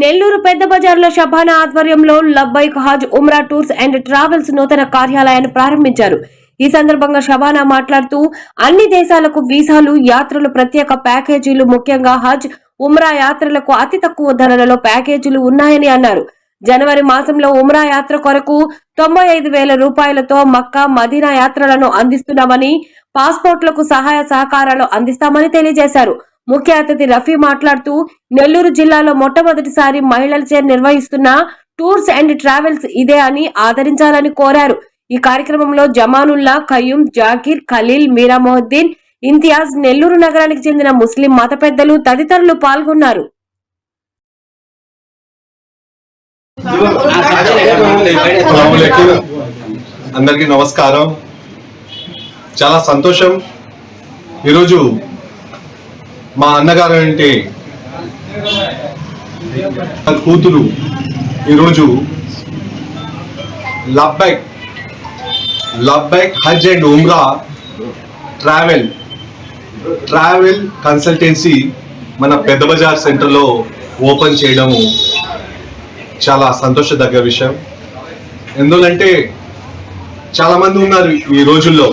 నెల్లూరు పెద్ద బజార్లో షబానా ఆధ్వర్యంలో Labbaik Hajj Umrah tours and travels నూతన కార్యాలయాన్ని ప్రారంభించారు. ఈ సందర్భంగా షబానా మాట్లాడుతూ అన్ని దేశాలకు వీసాలు యాత్రలు ప్రత్యేక ప్యాకేజీలు ముఖ్యంగా హజ్ ఉమ్రా యాత్రలకు అతి తక్కువ ధరలలో ప్యాకేజీలు ఉన్నాయని అన్నారు. జనవరి మాసంలో ఉమ్రా యాత్ర కొరకు తొంభై ఐదు వేల రూపాయలతో మక్కా మదీనా యాత్రలను అందిస్తున్నామని పాస్పోర్ట్లకు సహాయ సహకారాలు అందిస్తామని తెలియజేశారు. ముఖ్య అతిథి రఫీ మాట్లాడుతూ నెల్లూరు జిల్లాలో మొట్టమొదటిసారి మహిళలచే నిర్వహిస్తున్న టూర్స్ అండ్ ట్రావెల్స్ ఇదే అని ఆదరించాలని కోరారు. ఈ కార్యక్రమంలో జమానుల్లా ఖయ్యూం జాకీర్ ఖలీల్ మీరా మొహద్దీన్ ఇంతియాజ్ నెల్లూరు నగరానికి చెందిన ముస్లిం మత పెద్దలు తదితరులు పాల్గొన్నారు. అందరికీ నమస్కారం. చాలా సంతోషం. ఈరోజు మా అన్నగారు అంటే కూతురు ఈరోజు Labbaik Labbaik Hajj and Umrah travel travel consultancy మన పెద్ద బజార్ సెంటర్లో ఓపెన్ చేయడము చాలా సంతోషదగ్గ విషయం. ఎందుకంటే చాలామంది ఉన్నారు ఈ రోజుల్లో.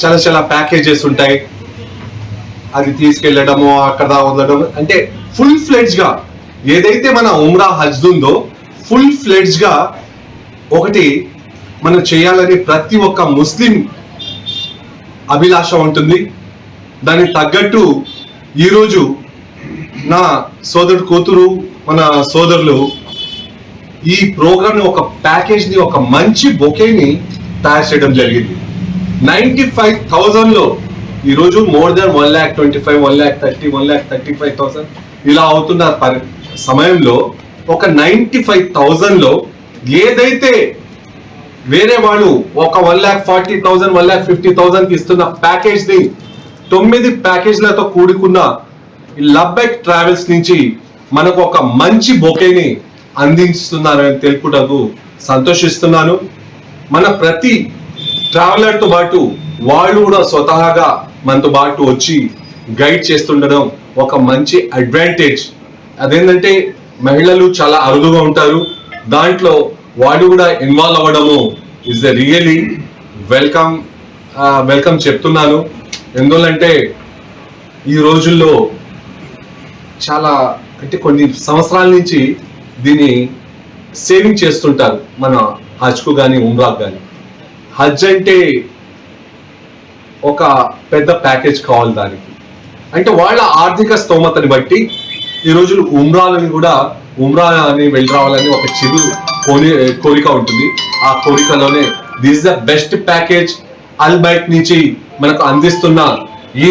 చాలా చాలా ప్యాకేజెస్ ఉంటాయి. అది తీసుకెళ్ళడము అక్కడ వదలడం అంటే ఫుల్ ఫ్లెడ్జ్గా ఏదైతే మన ఉమ్రా హజ్ ఉందో ఫుల్ ఫ్లెడ్జ్గా ఒకటి మనం చేయాలని ప్రతి ఒక్క ముస్లిం అభిలాష ఉంటుంది. దానికి తగ్గట్టు ఈరోజు నా సోదరుడు కూతురు మన సోదరులు ఈ ప్రోగ్రామ్ని ఒక ప్యాకేజ్ని ఒక మంచి బొకేని తయారు చేయడం జరిగింది. నైన్టీ ఫైవ్ థౌజండ్లో ఈరోజు more than one lakh twenty five one lakh thirty one lakh thirty five thousand ఇలా అవుతున్న పరి సమయంలో ఒక నైంటీ ఫైవ్ థౌజండ్లో ఏదైతే వేరే వాళ్ళు ఒక one lakh forty thousand one lakh fifty థౌసండ్కి ఇస్తున్న ప్యాకేజ్ని తొమ్మిది ప్యాకేజ్లతో కూడుకున్న లబ్బెక్ ట్రావెల్స్ నుంచి మనకు ఒక మంచి బొకేని అందిస్తున్నారని తెలుపుటకు సంతోషిస్తున్నాను. మన ప్రతి ట్రావెలర్తో పాటు వాళ్ళు కూడా స్వతహాగా మనతో పాటు వచ్చి గైడ్ చేస్తుండడం ఒక మంచి అడ్వాంటేజ్ అదేంటంటే మహిళలు చాలా అరుదుగా ఉంటారు. దాంట్లో వాళ్ళు కూడా ఇన్వాల్వ్ అవ్వడము is the really welcome welcome చెప్తున్నాను. ఎందుకంటే ఈ రోజుల్లో చాలా అంటే కొన్ని సంవత్సరాల నుంచి దీన్ని సేవింగ్ చేస్తుంటారు మన హజ్కు కానీ ఉమ్రాకు కానీ హజ్ అంటే ఒక పెద్ద ప్యాకేజ్ కావాలి దానికి. అంటే వాళ్ళ ఆర్థిక స్తోమతని బట్టి ఈ రోజు ఉమ్రాలని కూడా ఉమ్రా అని వెళ్ళి రావాలని ఒక చిరు కోరి కోరిక ఉంటుంది. ఆ కోరికలోనే దిస్ ద బెస్ట్ ప్యాకేజ్ అల్బైట్ నుంచి మనకు అందిస్తున్న ఈ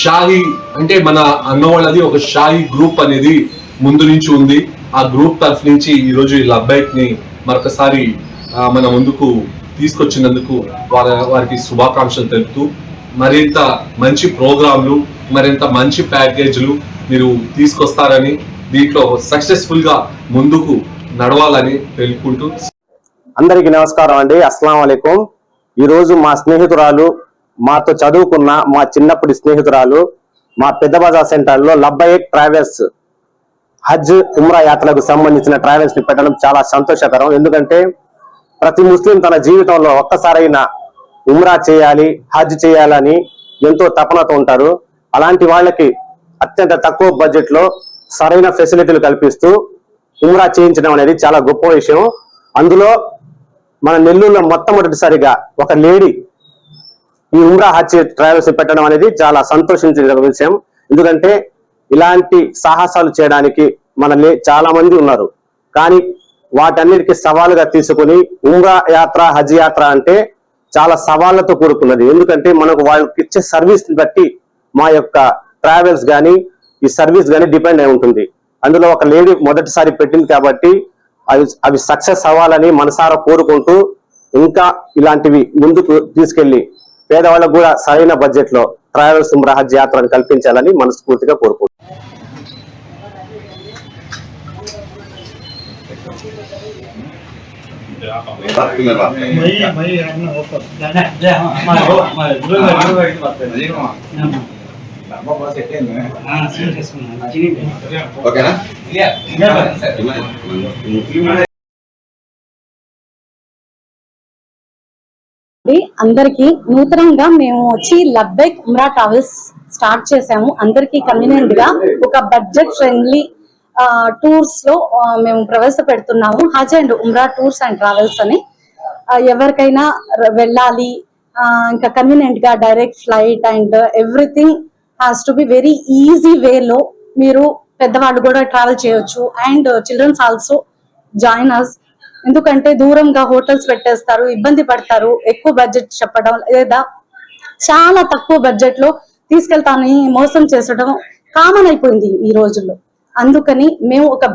షాహీ అంటే మన అన్నవాళ్ళది ఒక షాహీ గ్రూప్ అనేది ముందు నుంచి ఉంది. ఆ గ్రూప్ తరఫు నుంచి ఈ రోజు ఈ లబ్బైక్ని మరొకసారి మన ముందుకు తీసుకొచ్చినందుకు వారి వారికి శుభాకాంక్షలు తెలుపుతూ మరింత మంచి ప్రోగ్రాంలు మరింత మంచి ప్యాకేజీలు మీరు తీసుకొస్తారని దీంట్లో సక్సెస్ఫుల్గా ముందుకు నడవాలని తెలుపుకుంటూ అందరికీ నమస్కారం అండి. అస్సలం అయికం ఈరోజు మా స్నేహితురాలు మాతో చదువుకున్న మా చిన్నప్పటి స్నేహితురాలు మా పెద్ద బజార్ సెంటర్లో లబ్బయక్ ట్రావెల్స్ హజ్ ఉమ్రా యాత్రలకు సంబంధించిన ట్రావెల్స్ని పెట్టడం చాలా సంతోషకరం. ఎందుకంటే ప్రతి ముస్లిం తన జీవితంలో ఒక్కసారైనా ఉమ్రా చేయాలి హజ్ చేయాలని ఎంతో తపనతో ఉంటారు అలాంటి వాళ్ళకి అత్యంత తక్కువ బడ్జెట్లో సరైన ఫెసిలిటీలు కల్పిస్తూ ఉమ్రా చేయించడం అనేది చాలా గొప్ప విషయం. అందులో మన నెల్లూరులో మొట్టమొదటిసారిగా ఒక లేడీ ఈ ఉమ్రా హజ్ ట్రావెల్స్ పెట్టడం అనేది చాలా సంతోషించిన విషయం. ఎందుకంటే ఇలాంటి సాహసాలు చేయడానికి మన చాలా మంది ఉన్నారు. కానీ వాటన్నిటికీ సవాలుగా తీసుకుని ఉమ్రా యాత్ర హజ్ యాత్ర అంటే చాలా సవాళ్ళతో కూడుకున్నది. ఎందుకంటే మనకు వాళ్ళకి ఇచ్చే సర్వీస్ బట్టి మా యొక్క ట్రావెల్స్ కానీ ఈ సర్వీస్ కానీ డిపెండ్ అయి ఉంటుంది. అందులో ఒక లేడీ మొదటిసారి పెట్టింది కాబట్టి అవి అవి సక్సెస్ అవ్వాలని మనసారా కోరుకుంటూ ఇంకా ఇలాంటివి ముందుకు తీసుకెళ్ళి పేదవాళ్ళకు కూడా సరైన బడ్జెట్లో ట్రావెల్స్ ఉమ్రా హజ్ యాత్రను కల్పించాలని మనస్ఫూర్తిగా కోరుకుంటున్నాం ఓకేనా? అందరికి నూతనంగా మేము వచ్చి లబ్బెక్ ఉమ్రా ట్రావెల్స్ స్టార్ట్ చేసాము అందరికి కన్వీనియంట్గా ఒక బడ్జెట్ ఫ్రెండ్లీ టూర్స్లో మేము ప్రవేశపెడుతున్నాము. Hajj and Umrah tours and travels అని. ఎవరికైనా వెళ్ళాలి ఇంకా కన్వీనియంట్గా direct flight and everything has to be very easy వేలో మీరు పెద్దవాళ్ళు కూడా ట్రావెల్ చేయొచ్చు. And childrens also join us ఎందుకంటే దూరంగా హోటల్స్ పెట్టేస్తారు ఇబ్బంది పడతారు ఎక్కువ బడ్జెట్ చెప్పడం లేదా చాలా తక్కువ బడ్జెట్లో తీసుకెళ్తానని మోసం చేసడం కామన్ అయిపోయింది ఈ రోజుల్లో. అందుకని మేము ఒక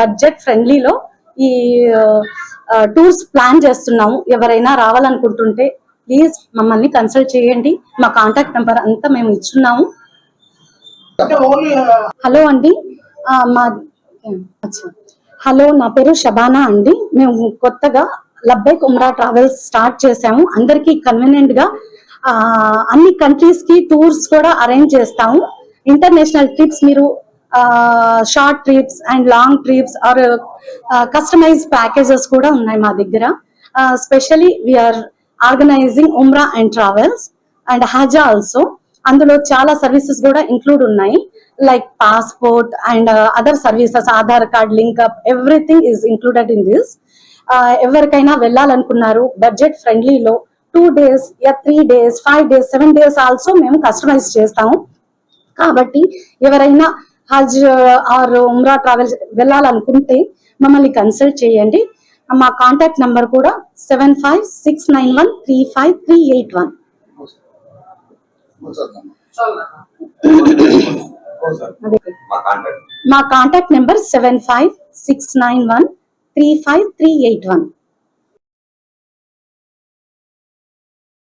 బడ్జెట్ ఫ్రెండ్లీలో ఈ టూర్స్ ప్లాన్ చేస్తున్నాము. ఎవరైనా రావాలనుకుంటుంటే ప్లీజ్ మమ్మల్ని కన్సల్ట్ చేయండి. మా కాంటాక్ట్ నెంబర్ అంతా మేము ఇచ్చున్నాము. హలో అండి. మా. హలో నా పేరు షబానా అండి. మేము కొత్తగా లబ్బైక్ ఉమ్రా ట్రావెల్స్ స్టార్ట్ చేసాము అందరికి కన్వీనియంట్గా అన్ని కంట్రీస్కి టూర్స్ కూడా అరేంజ్ చేస్తాము. ఇంటర్నేషనల్ ట్రిప్స్ మీరు short trips and long trips or customise packages కూడా ఉన్నాయి మా దగ్గర. Specially we're organising Umrah and travels and Hajj also అందులో చాలా సర్వీసెస్ కూడా ఇంక్లూడ్ ఉన్నాయి. Like passport and other services Aadhaar card link up everything is included in this ఎవరికైనా వెళ్ళాలనుకున్నారు బడ్జెట్ ఫ్రెండ్లీలో two days yeah three days five days seven days also మేము customise చేస్తాము. కాబట్టి ఎవరైనా హజ్ ఆర్ ఉమ్రా ట్రావెల్ వెళ్ళాలనుకుంటే మమ్మల్ని కన్సల్ట్ చేయండి. మా కాంటాక్ట్ నంబర్ కూడా seven five six nine one three five three eight one. మా contact number seven five six nine one three five three eight one.